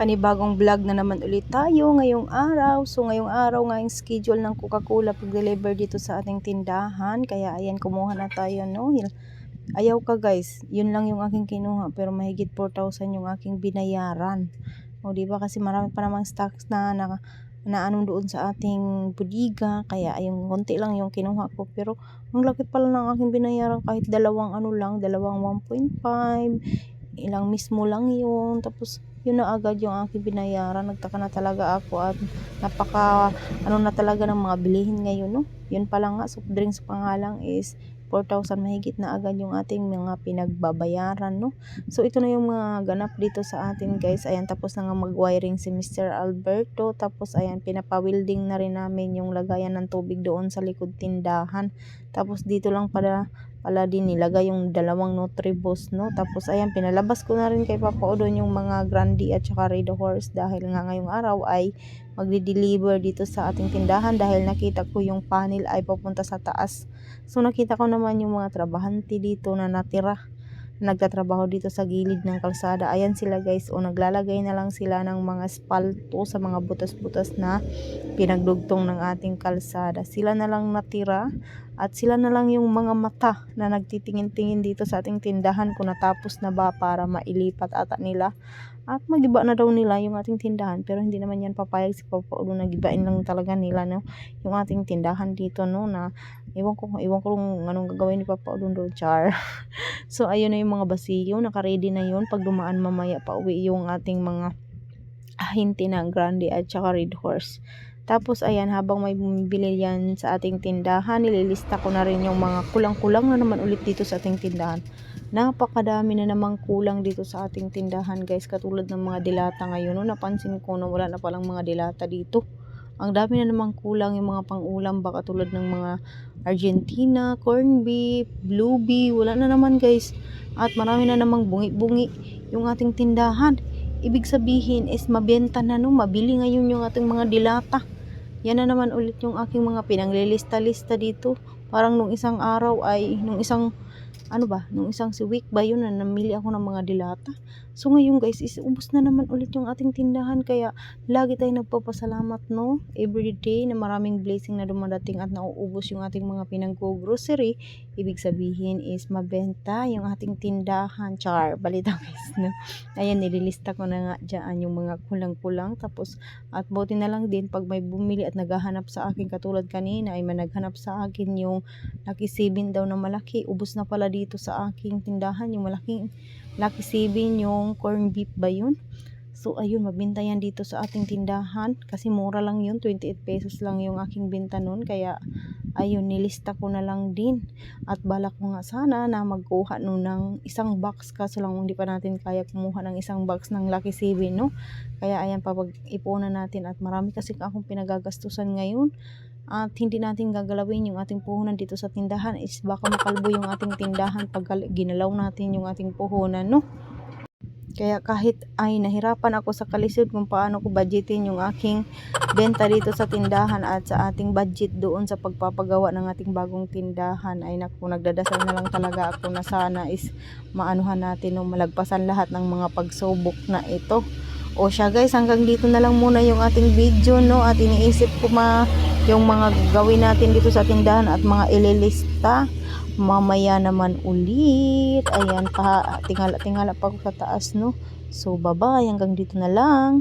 panibagong vlog na naman ulit tayo ngayong araw. So ngayong araw nga yung schedule ng Coca-Cola pag-deliver dito sa ating tindahan. Kaya ayan, kumuha na tayo no. Ayaw ka guys, yun lang yung aking kinuha pero mahigit 4,000 yung aking binayaran. O di ba kasi marami pa namang stocks na na, na anong doon sa ating budiga. Kaya ayun, konti lang yung kinuha ko pero ang laki pala ng aking binayaran kahit dalawang ano lang, dalawang 1.5 ilang mismo lang yun. Tapos, yun na agad yung aking binayaran. Nagtaka na talaga ako at napaka, ano na talaga ng mga bilihin ngayon, no? Yun pa lang nga, soft drinks pa nga lang is 4,000 mahigit na agad yung ating mga pinagbabayaran, no? So, ito na yung mga ganap dito sa atin, guys. Ayan, tapos na nga mag-wiring si Mr. Alberto. Tapos, ayan, pinapa-welding na rin namin yung lagayan ng tubig doon sa likod tindahan. Tapos, dito lang para pala din nilagay yung dalawang Nutribus, no? Tapos, ayan, pinalabas ko na rin kay Papa Odon yung mga Grandi at saka Red Horse dahil nga ngayong araw ay magdi-deliver dito sa ating tindahan dahil nakita ko yung panel ay papunta sa taas. So, nakita ko naman yung mga trabahante dito na natira nagtatrabaho dito sa gilid ng kalsada. Ayan sila guys, o naglalagay na lang sila ng mga spalto sa mga butas-butas na pinagdugtong ng ating kalsada. Sila na lang natira at sila na lang yung mga mata na nagtitingin-tingin dito sa ating tindahan kung natapos na ba para mailipat ata nila. At magiba na daw nila yung ating tindahan pero hindi naman yan papayag si Papa Ulo nagibain lang talaga nila no yung ating tindahan dito no na iwan ko iwan ko kung anong gagawin ni Papa do char. so ayun na yung mga basiyo naka-ready na yun pag dumaan mamaya pa uwi yung ating mga hinti ng grande at saka red horse. Tapos ayan, habang may bumibili yan sa ating tindahan, nililista ko na rin yung mga kulang-kulang na naman ulit dito sa ating tindahan. Napakadami na namang kulang dito sa ating tindahan guys, katulad ng mga dilata ngayon. No, napansin ko na wala na palang mga dilata dito. Ang dami na namang kulang yung mga pang-ulam ba katulad ng mga Argentina, corn beef, blue bee, wala na naman guys. At marami na namang bungi-bungi yung ating tindahan. Ibig sabihin is mabenta na no, mabili ngayon yung ating mga dilata. Yan na naman ulit yung aking mga pinanglilista-lista dito. Parang nung isang araw ay, nung isang, ano ba, nung isang si week ba yun na namili ako ng mga dilata. So ngayon guys, is ubos na naman ulit yung ating tindahan. Kaya lagi tayong nagpapasalamat no, every day na maraming blessing na dumadating at nauubos yung ating mga pinag-grocery. Ibig sabihin is mabenta yung ating tindahan. Char, balita guys no. Ayan, nililista ko na nga dyan yung mga kulang-kulang. Tapos, at buti na lang din pag may bumili at naghahanap sa akin katulad kanina ay may naghanap sa akin yung Lucky 7 daw na malaki. Ubos na pala dito sa aking tindahan yung malaking Lucky 7 yung corn beef ba yun? So ayun, mabenta yan dito sa ating tindahan kasi mura lang yun, 28 pesos lang yung aking benta nun. Kaya ayun, nilista ko na lang din. At balak ko nga sana na magkuha no ng isang box. Kaso lang hindi pa natin kaya kumuha ng isang box ng Lucky 7 no? Kaya ayan papag-ipunan natin. At marami kasi akong pinagagastusan ngayon. At hindi natin gagalawin yung ating puhunan dito sa tindahan. Is baka makalbo yung ating tindahan pag ginalaw natin yung ating puhunan no kaya kahit ay nahirapan ako sa kalisod kung paano ko budgetin yung aking benta dito sa tindahan at sa ating budget doon sa pagpapagawa ng ating bagong tindahan ay naku nagdadasal na lang talaga ako na sana is maanuhan natin o malagpasan lahat ng mga pagsubok na ito. O siya guys, hanggang dito na lang muna yung ating video no at iniisip ko ma yung mga gawin natin dito sa tindahan at mga ililista mamaya naman ulit. Ayan pa tingala tingala pa ako sa taas no? So bye bye hanggang dito na lang